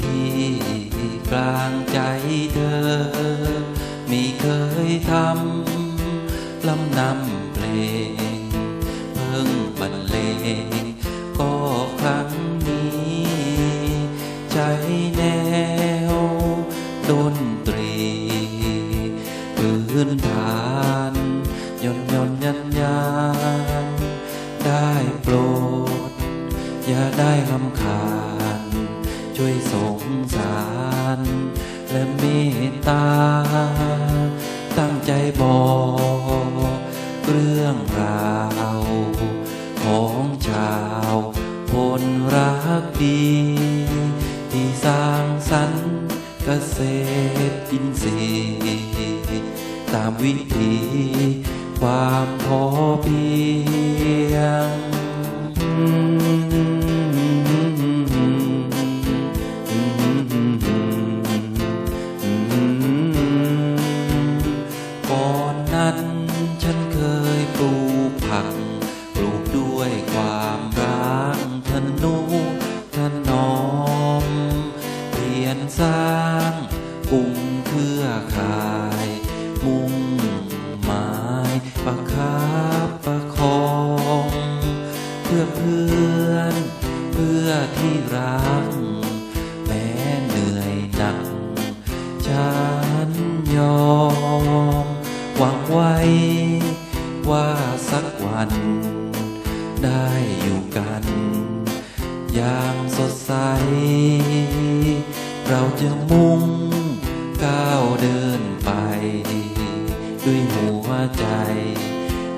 ที่กลางใจเธอ ไม่เคยทำลำนำเพลง เพิ่งบรรเลงก็ครั้งนี้ ใจแนวดนตรีพื้นฐานย่นย่นยันยันได้โปรด อย่าได้ลำคาญ ช่วยสงสาร และเมตตา ตั้งใจบอกเรื่องราว ของชาวคนรักดี ที่สร้างสรรค์เกษตรอินทรีย์ตามวิถีความพอเพียง ที่รัก แม้เหนื่อยหนัก ฉันยอม หวังไว้ ว่าสักวัน ได้อยู่กัน ยางสดใส เราจะมุ่งก้าวเดินไป ด้วยหัวใจ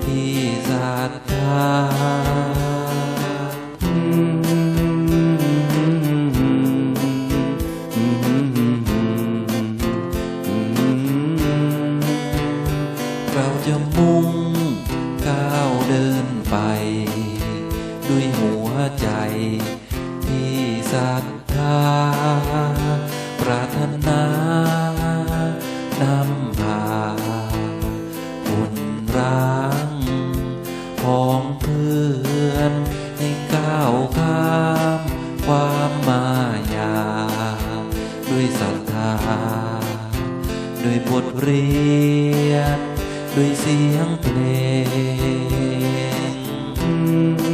ที่ศรัทธาเเดินไป ด้วยหัวใจที่ศรัทธา ปรารถนานำพาคนรักของเพื่อนให้ก้าวข้ามความมายา ด้วยศรัทธา ด้วยบทเรียน ด้วยเสียงเพลง